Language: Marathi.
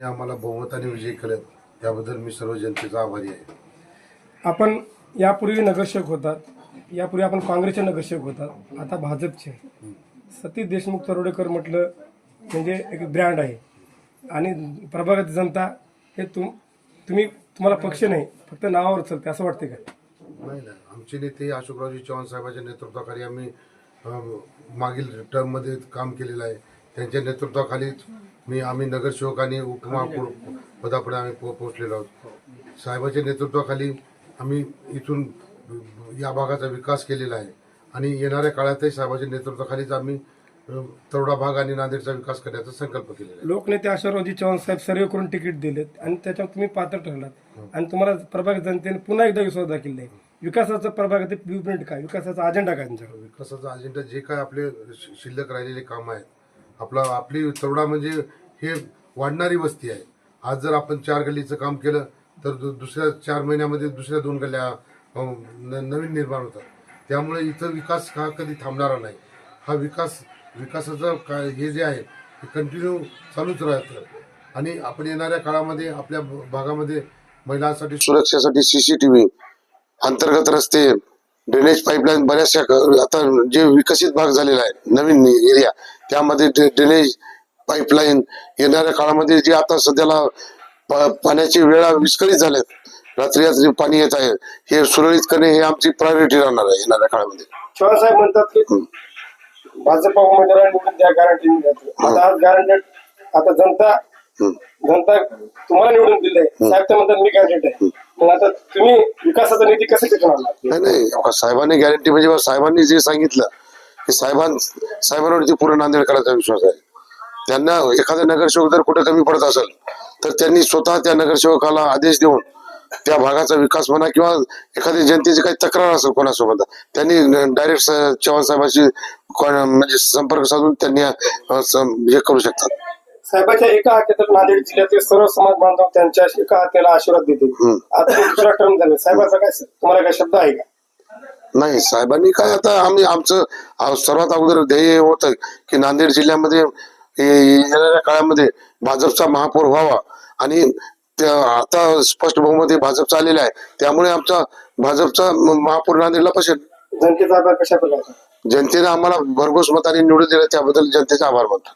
आम्हाला बहुमताने विजयी केलं त्याबद्दल मी सर्व जनतेचा आभारी आहे. आपण यापूर्वी नगरसेवक होतात. यापूर्वी आपण काँग्रेसचे नगरसेवक होतात. आता भाजपचे. सतीश देशमुख तरोडेकर म्हटलं म्हणजे एक ब्रँड आहे. आणि प्रभागात जनता हे तुम तुम्ही तुम्हाला पक्ष नाही. फक्त नावावर चालते. असं वाटते का? नाही ना आमचे नेते अशोकरावजी चव्हाण साहेबांच्या नेतृत्वाखाली आम्ही अं, मागील टर्ममध्ये काम केलेलं आहे. त्यांच्या नेतृत्वाखालीच मी आम्ही नगरसेवक आणि उपमहापौर पदापुढे आम्ही पो पोचलेलो आहोत. साहेबांच्या नेतृत्वाखाली आम्ही इथून या भागाचा विकास केलेला आहे. आणि येणाऱ्या काळातही साहेबांच्या नेतृत्वाखालीच आम्ही तरोडा भाग आणि नांदेडचा विकास करण्याचा संकल्प केलेला लोकनेते आशारावजी चव्हाण साहेब सर्वे करून तिकीट दिलेत आणि त्याच्यावर तुम्ही पात्र ठरलात. आणि तुम्हाला प्रभाग जनतेने पुन्हा एकदा विश्वास दाखवला आहे विकासाचा प्रभागात ब्ल्यूप्रिंट काय? विकासाचा अजेंडा काय तुमच्याकडे? विकासाचा अजेंडा जे काय आपले शिल्लक राहिलेले काम आहेत आपला आपली तरोडा म्हणजे हे वाढणारी वस्ती आहे. आज जर आपण चार गल्लीचं काम केलं तर दु- दुसऱ्या चार महिन्यामध्ये दुसऱ्या दोन गल्ल्या न- नवीन निर्माण होतात. त्यामुळे इथं विकास हा कधी थांबणारा नाही. हा विकास विकासाचं काय हे जे आहे ते कंटिन्यू चालूच राहतं. आणि आपण येणाऱ्या काळामध्ये आपल्या भागामध्ये महिलांसाठी सुरक्षेसाठी सीसीटीव्ही अंतर्गत रस्ते ड्रेनेज पाईपलाईन बऱ्याचशा आता जे विकसित भाग झालेला आहे नवीन एरिया त्यामध्ये ड्रे- ड्रेनेज पाईपलाईन येणाऱ्या काळामध्ये जे आता सध्याला पाण्याची वेळा विस्कळीत झाल्यात रात्री रात्री पाणी येत आहे हे सुरळीत करणे हे आमची प्रायोरिटी राहणार आहे येणाऱ्या काळामध्ये. साहेब म्हणतात की भाजप उमेदवारांना निवडून द्या गॅरंटी आता आज गॅरंटी आता जनता जनता तुम्हाला निवडून दिले साहेब तर म्हणतात मी गॅरंटी आहे. मग आता तुम्ही विकासाचा निधी कसं नाही नाही. साहेबांनी गॅरंटी म्हणजे साहेबांनी जे सांगितलं की साहेबां साहेबांवरती पूर्ण नांदेड करायचा विश्वास आहे. त्यांना एखादा नगरसेवक जर कुठे कमी पडत असेल तर त्यांनी स्वतः त्या नगरसेवकाला आदेश देऊन त्या भागाचा विकास म्हणा किंवा एखादी जनतेची काही तक्रार असेल कोणासोबत त्यांनी डायरेक्ट चव्हाण साहेबांशी म्हणजे संपर्क साधून त्यांनी हे करू शकतात. साहेबाच्या एका हातात नांदेड जिल्ह्यातील सर्व समाज बांधव त्यांच्या एका हाताला आशीर्वाद देते आता दुसरा टर्म झाला. साहेबाचा काय तुम्हाला काय शब्द आहे का? नाही साहेबांनी काय आता आम्ही आमचं सर्वात अगोदर ध्येय होतं की नांदेड जिल्ह्यामध्ये ये- येणाऱ्या काळामध्ये भाजपचा महापौर व्हावा. आणि आता स्पष्ट बहुमत हे भाजपचं आलेलं आहे. त्यामुळे आमचा भाजपचा महापौर नांदेडला पसेल जनतेचा आभार कशा प्रकारचा जनतेने आम्हाला भरघोस मताने निवडून दिलं त्याबद्दल जनतेचा आभार मानतो.